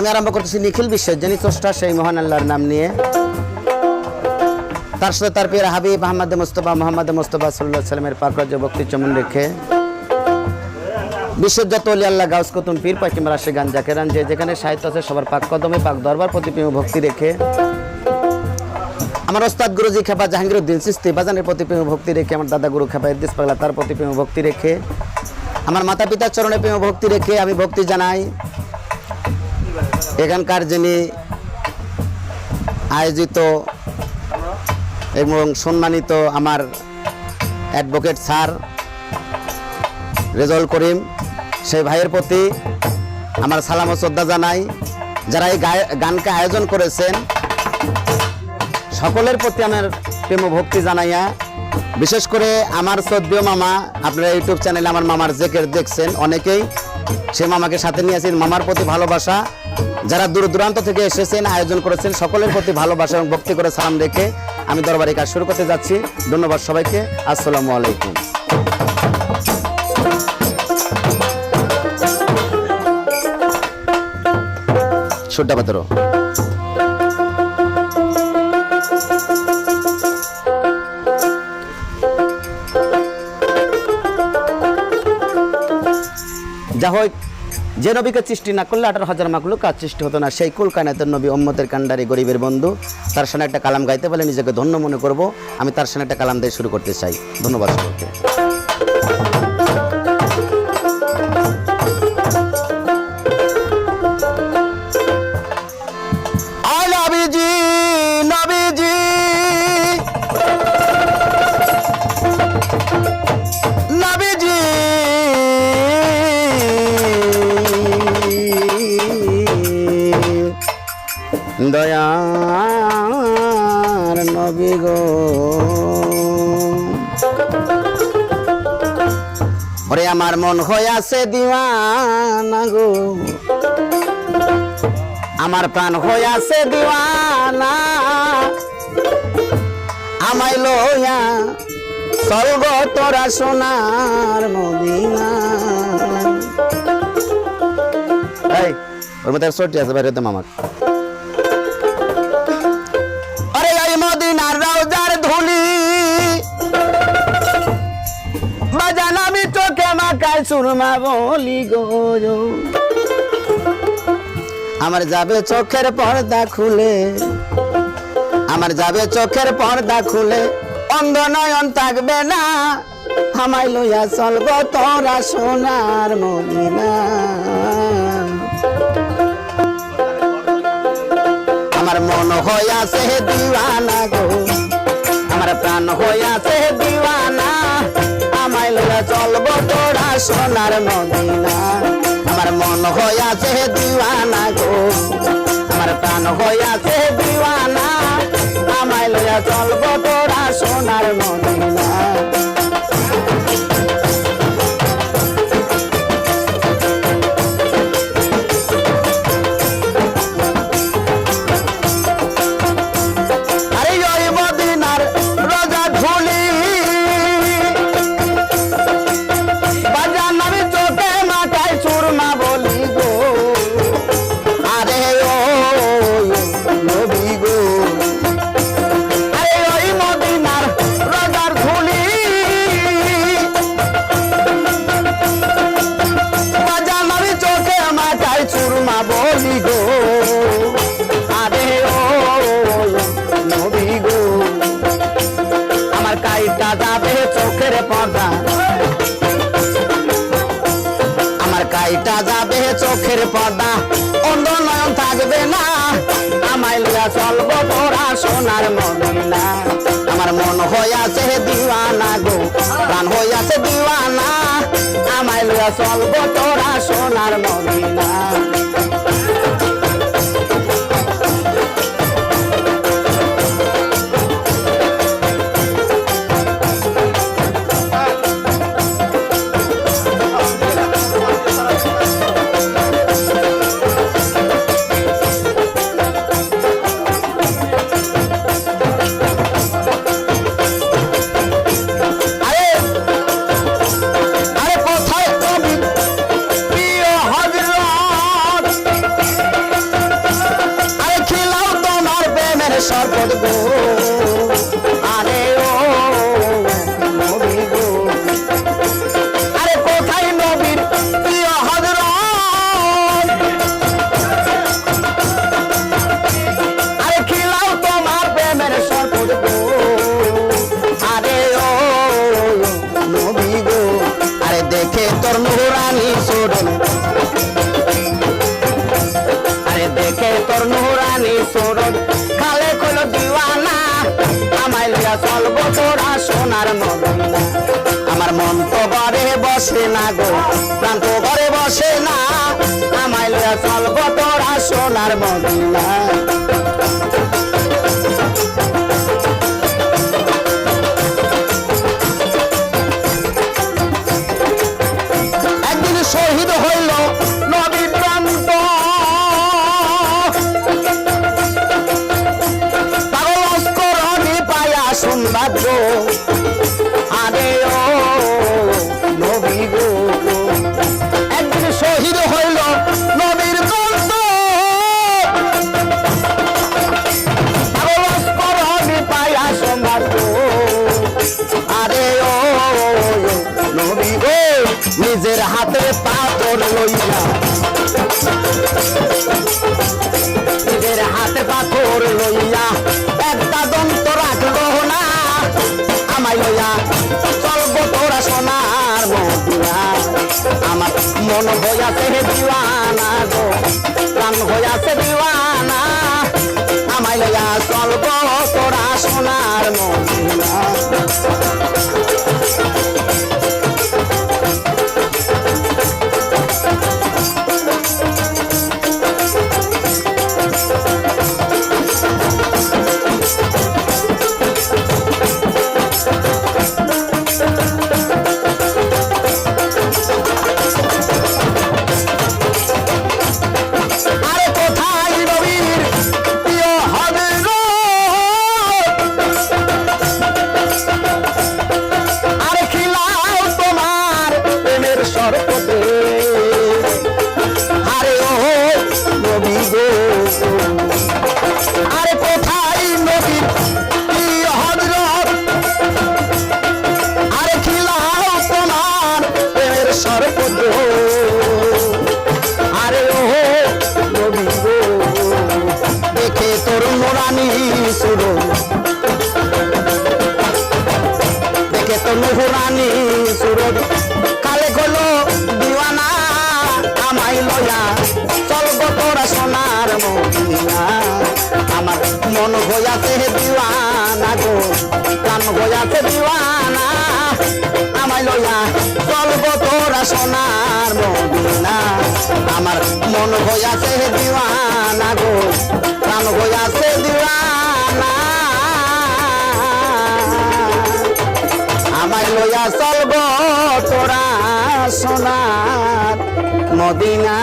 আমি আরম্ভ করতেছি নিখিল বিশ্বের যিনি স্রষ্টা সেই মহান আল্লাহর নাম নিয়ে। তার সাথে তার পিয়ার হাবিব মোহাম্মদ মুস্তফা মোহাম্মদ মুস্তফা সাল্লাহ সাল্লামের পাকরাজ্য ভক্তি চমন রেখে। বিশ্বের যত অলি আল্লাহ গাউস কতুন পীর পাকিম রাশি গান জাকেরান যে যেখানে সাহিত্য আছে, সবার পাক কদমে, পাক দরবার প্রতি প্রেম ভক্তি রেখে। আমার ওস্তাদ গুরুজি খেপা জাহাঙ্গীরউদ্দিন সিস্তি বাজানের প্রতি প্রেম ভক্তি রেখে, আমার দাদা গুরু খেপা ইদ্দিস পাগলা তার প্রতি প্রেম ভক্তি রেখে। আমার মাতা পিতার চরণে প্রেম ভক্তি রেখে আমি ভক্তি জানাই। এখানকার যিনি আয়োজিত এবং সম্মানিত আমার অ্যাডভোকেট স্যার রেজল করিম, সেই ভাইয়ের প্রতি আমার সালাম ও শ্রদ্ধা জানাই। যারা এই গানকে আয়োজন করেছেন, সকলের প্রতি আমার প্রেম ভক্তি জানাইয়া, বিশেষ করে আমার শ্রদ্ধেয় মামা, আপনারা ইউটিউব চ্যানেলে আমার মামার জেকের দেখছেন অনেকেই। সে মামাকে সাথে নিয়ে আসেন। মামার প্রতি ভালোবাসা, যারা দূর দূরান্ত থেকে এসেছেন, আয়োজন করেছেন, সকলের প্রতি ভালোবাসা এবং ভক্তি করে সালাম রেখে আমি দরবারে কাজ শুরু করতে যাচ্ছি। ধন্যবাদ সবাইকে। আসসালামু আলাইকুম। সুরটা পাতরো যে নবীকে সৃষ্টি না করলে আঠারো হাজার মাকলু কাজ সৃষ্টি হতো না। সেই কুল কায়নাতের নবী অম্মদের কান্ডারি গরিবের বন্ধু। তার সামনে একটা কালাম গাইতে পারলে নিজেকে ধন্য মনে করব। আমি তার সামনে একটা কালাম দিয়ে শুরু করতে চাই। ধন্যবাদ সকলকে। আমার মন আছে দিওয়ানা গো। আমার প্রাণ আছে দিওয়ানা। আমায় লইয়া চলব তোরা সোনার মদিনা। ওর মধ্যে সর্টি আছে, বাইরে তো মামার। বাজান, আমি চোখে মাকায় সুরমা বলি গো আমার যাবে চোখের পর্দা খুলে, আমার যাবে চোখের পর্দা খুলে, অন্ধ নয়ন থাকবে না, আমায় লইয়া চলব তোরা সোনার মদিনা। আমার মন হইয়াছে দিওয়ানা গো, আমার প্রাণ হইয়াছে দিওয়ানা সোনার মদিনা আমার মন হইয়াছে দিওয়ানা গো। আমার প্রাণ হইয়াছে দিওয়ানা। আমায় লইয়া চলব তোরা সোনার মদিনা পর্দা অন্ধ নয়ন থাকবে না। আমায় লিয়া চলবো তোরা সোনার মদিনা আমার মন হইয়াছে দিওয়ানা গো, প্রাণ হইয়াছে দিওয়ানা। আমায় লিয়া চলবো তোরা সোনার সরপদ চলবো তোরা সোনার আমার মন তো ঘরে বসে না গো প্রান্ত ঘরে বসে না। আমায় লিয়া চলব তোরা সোনার মদিনা নিজের হাতে পাথর লইয়া। নিজের হাতে পাথর লইয়া একটা দন্ত রাখল না। আমায় লইয়া, চলবো তোরা সোনার মদিনা। আমার মন হইয়াছে দিওয়ানা গো, প্রাণ হইয়াছে দিওয়ানা হইয়াছে দিওয়ানা, আমায় লয়া চলবো তোরা সোনার মদিনা। আমার মন হইয়াছে দিওয়ানা গো, প্রাণ হইয়াছে দিওয়ানা। আমায় লইয়া চলবো তোরা সোনার মদিনা।